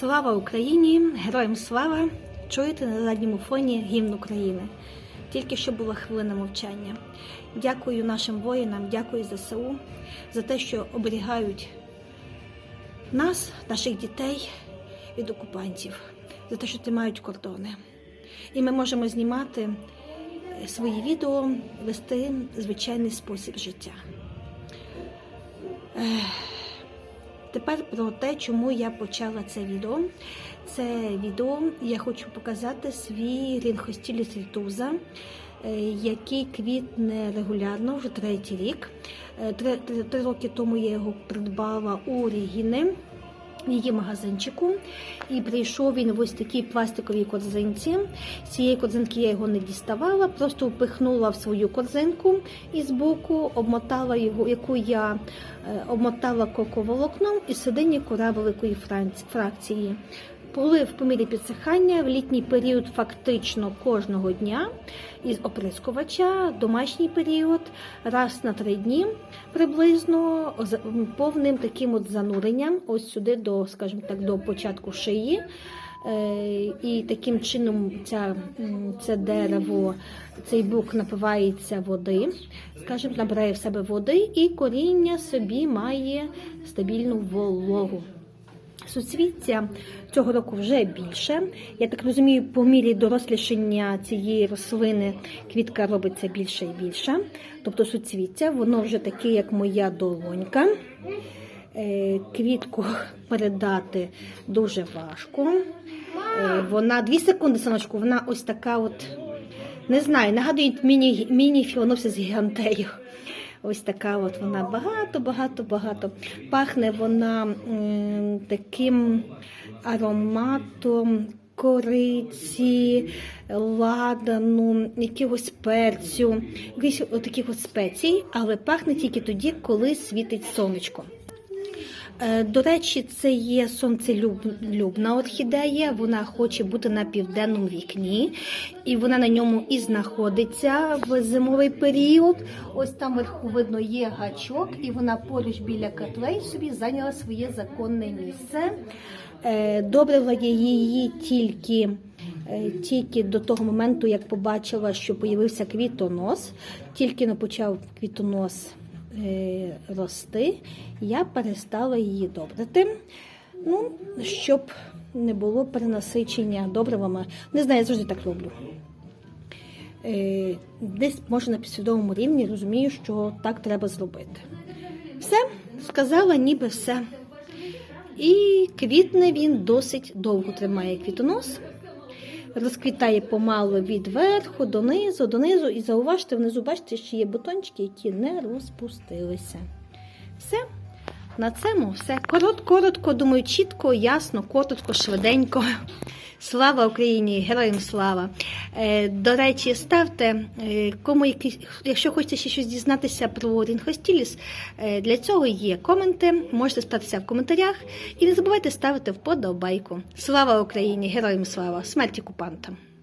Слава Україні! Героям слава! Чуєте на задньому фоні гімн України. Тільки що була хвилина мовчання. Дякую нашим воїнам, дякую ЗСУ за те, що оберігають нас, наших дітей від окупантів, за те, що тримають кордони. І ми можемо знімати е, свої відео, вести звичайний спосіб життя. Тепер про те, чому я почала це відео. Це відео я хочу показати свій рінхостіліс рітуза, е, який квітне регулярно вже третій рік. Е, Три, три, три роки тому я його придбала у Рігіни. Її магазинчику, і прийшов він в ось такій пластиковій корзинці. З цієї корзинки я його не діставала, просто впихнула в свою корзинку і збоку обмотала його, яку я е, обмотала коковолокном і сидині кора великої фракції. Полив по мірі підсихання в літній період фактично кожного дня із оприскувача, домашній період раз на три дні приблизно з повним таким от зануренням, ось сюди до, скажімо так, до початку шиї. Е, І таким чином ця, це дерево, цей бук напивається води, скажімо, набирає в себе води, і коріння собі має стабільну вологу. Суцвіття цього року вже більше. Я так розумію, по мірі дорослішання цієї рослини квітка робиться більше і більше. Тобто суцвіття, воно вже таке, як моя долонька. Е, Квітку передати дуже важко. Е, Вона дві секунди, синочку, вона ось така от, не знаю, нагадує міні, міні-філонопсис гігантею. Ось така от вона багато, багато, багато. Пахне вона таким ароматом кориці, ладану, якогось перцю, якихось таких от спецій, але пахне тільки тоді, коли світить сонечко. Е, До речі, це є сонцелюбна орхідея. Вона хоче бути на південному вікні, і вона на ньому і знаходиться в зимовий період. Ось там вверху видно є гачок, і вона поруч біля котлей собі зайняла своє законне місце. Е, Добрила її тільки. е, Тільки до того моменту, як побачила, що появився квітонос, тільки не почав квітонос рости, я перестала її добрити. Ну, щоб не було перенасичення добривами. Не знаю, я завжди так роблю. Е, Десь може на підсвідомому рівні розумію, що так треба зробити. Все, сказала, ніби все. І квітне він досить довго тримає квітонос. Розквітає помалу від верху донизу, донизу. І зауважте, внизу бачите, що є бутончики, які не розпустилися. Все. На цьому все. Коротко, коротко, думаю, чітко, ясно, коротко, швиденько. Слава Україні! Героям слава! Е, до речі, ставте, е, кому якісь, якщо хочете ще щось дізнатися про Рінхостіліс, е, для цього є коменти. Можете ставитися в коментарях. І не забувайте ставити вподобайку. Слава Україні! Героям слава! Смерть окупантам!